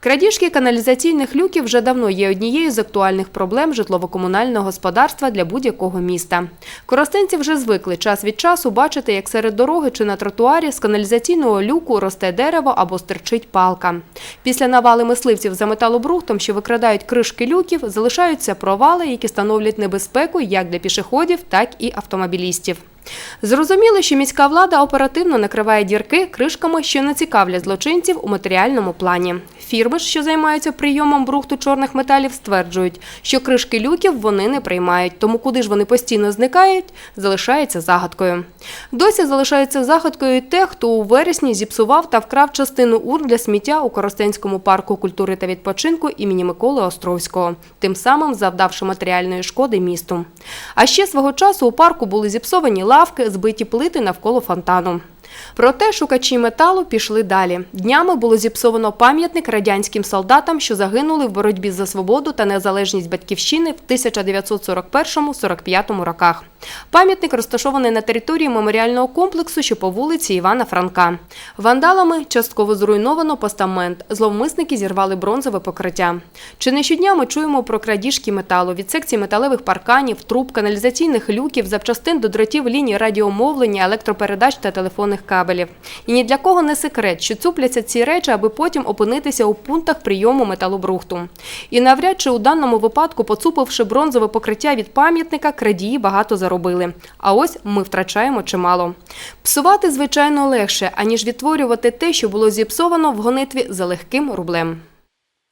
Крадіжки каналізаційних люків вже давно є однією з актуальних проблем житлово-комунального господарства для будь-якого міста. Коростенці вже звикли час від часу бачити, як серед дороги чи на тротуарі з каналізаційного люку росте дерево або стирчить палка. Після навали мисливців за металобрухтом, що викрадають кришки люків, залишаються провали, які становлять небезпеку як для пішоходів, так і автомобілістів. Зрозуміло, що міська влада оперативно накриває дірки кришками, що не цікавлять злочинців у матеріальному плані. Фірми, що займаються прийомом брухту чорних металів, стверджують, що кришки люків вони не приймають, тому куди ж вони постійно зникають, залишається загадкою. Досі залишається загадкою і те, хто у вересні зіпсував та вкрав частину урн для сміття у Коростенському парку культури та відпочинку імені Миколи Островського, тим самим завдавши матеріальної шкоди місту. А ще свого часу у парку були зіпсовані лавки, збиті плити навколо фонтану. Проте шукачі металу пішли далі. Днями було зіпсовано пам'ятник радянським солдатам, що загинули в боротьбі за свободу та незалежність батьківщини в 1941-45 роках. Пам'ятник розташований на території меморіального комплексу, що по вулиці Івана Франка. Вандалами частково зруйновано постамент. Зловмисники зірвали бронзове покриття. Чи не щодня ми чуємо про крадіжки металу від секцій металевих парканів, труб, каналізаційних люків, запчастин до дротів ліній радіомовлення, електропередач та телефонних кабелів. І ні для кого не секрет, що цупляться ці речі, аби потім опинитися у пунктах прийому металобрухту. І навряд чи у даному випадку, поцупивши бронзове покриття від пам'ятника, крадії багато заробили. А ось ми втрачаємо чимало. Псувати, звичайно, легше, аніж відтворювати те, що було зіпсовано в гонитві за легким рублем.